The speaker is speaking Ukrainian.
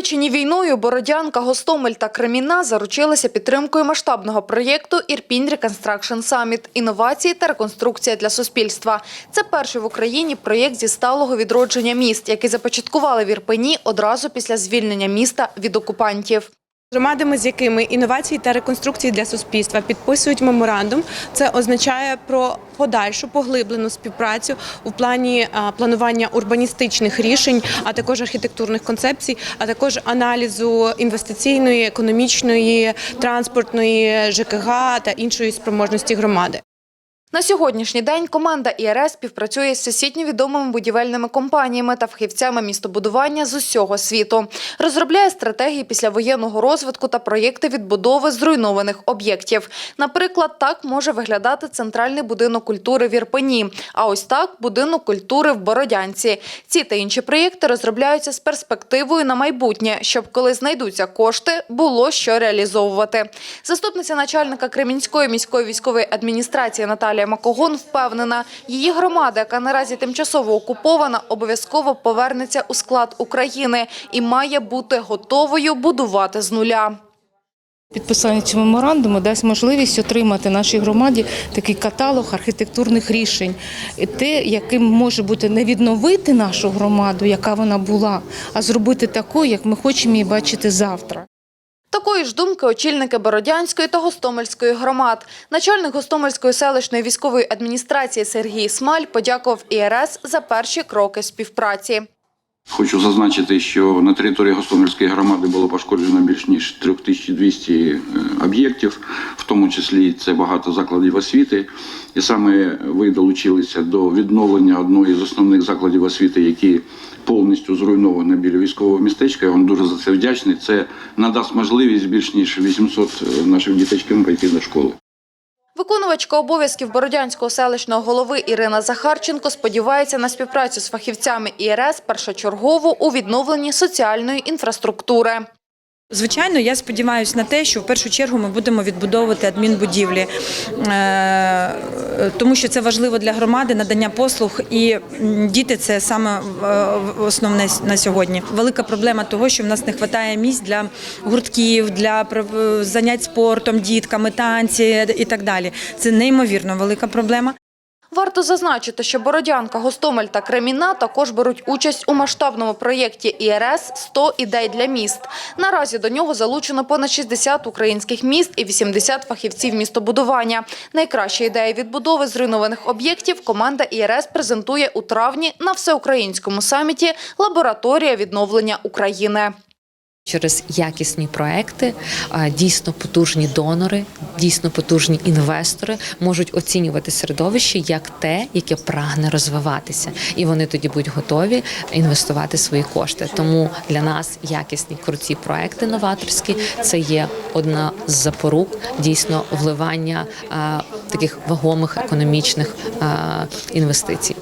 Знівечені війною Бородянка, Гостомель та Креміна заручилися підтримкою масштабного проєкту «Ірпінь Реконстракшн Саміт – інновації та реконструкція для суспільства. Це перший в Україні проєкт зі сталого відродження міст, який започаткували в Ірпені одразу після звільнення міста від окупантів. Громадами, з якими інновації та реконструкції для суспільства підписують меморандум, це означає про подальшу поглиблену співпрацю у плані планування урбаністичних рішень, а також архітектурних концепцій, а також аналізу інвестиційної, економічної, транспортної, ЖКГ та іншої спроможності громади. На сьогоднішній день команда ІРС співпрацює з всесвітньо відомими будівельними компаніями та фахівцями містобудування з усього світу. Розробляє стратегії післявоєнного розвитку та проєкти відбудови зруйнованих об'єктів. Наприклад, так може виглядати центральний будинок культури в Ірпені, а ось так – будинок культури в Бородянці. Ці та інші проєкти розробляються з перспективою на майбутнє, щоб коли знайдуться кошти, було що реалізовувати. Заступниця начальника Кремінської міської військової адміністрації Наталія Макогон впевнена, її громада, яка наразі тимчасово окупована, обов'язково повернеться у склад України і має бути готовою будувати з нуля. Підписання цього меморандуму дасть можливість отримати нашій громаді такий каталог архітектурних рішень, те, яким може бути не відновити нашу громаду, яка вона була, а зробити такою, як ми хочемо її бачити завтра. Такої ж думки очільники Бородянської та Гостомельської громад. Начальник Гостомельської селищної військової адміністрації Сергій Смаль подякував ІРС за перші кроки співпраці. Хочу зазначити, що на території Гостомельської громади було пошкоджено більш ніж 3200 е, об'єктів, в тому числі це багато закладів освіти. І саме ви долучилися до відновлення одної з основних закладів освіти, які повністю зруйновані біля військового містечка. Я вам дуже за це вдячний. Це надасть можливість більш ніж 800 нашим діточкам прийти до школи. Виконувачка обов'язків Бородянського селищного голови Ірина Захарченко сподівається на співпрацю з фахівцями ІРС першочергово у відновленні соціальної інфраструктури. Звичайно, я сподіваюся на те, що в першу чергу ми будемо відбудовувати адмінбудівлі, е, тому що це важливо для громади надання послуг, і діти це саме е, основне на сьогодні. Велика проблема того, що в нас не вистачає місць для гуртків, для пров- занять спортом, дітками, танці і так далі. Це неймовірно велика проблема. Варто зазначити, що Бородянка, Гостомель та Креміна також беруть участь у масштабному проєкті ІРС «100 ідей для міст». Наразі до нього залучено понад 60 українських міст і 80 фахівців містобудування. Найкращі ідеї відбудови зруйнованих об'єктів команда ІРС презентує у травні на всеукраїнському саміті «Лабораторія відновлення України». Через якісні проекти дійсно потужні донори, дійсно потужні інвестори можуть оцінювати середовище як те, яке прагне розвиватися, і вони тоді будуть готові інвестувати свої кошти. Тому для нас якісні круті проекти новаторські це є одна з запорук дійсно вливання таких вагомих економічних інвестицій.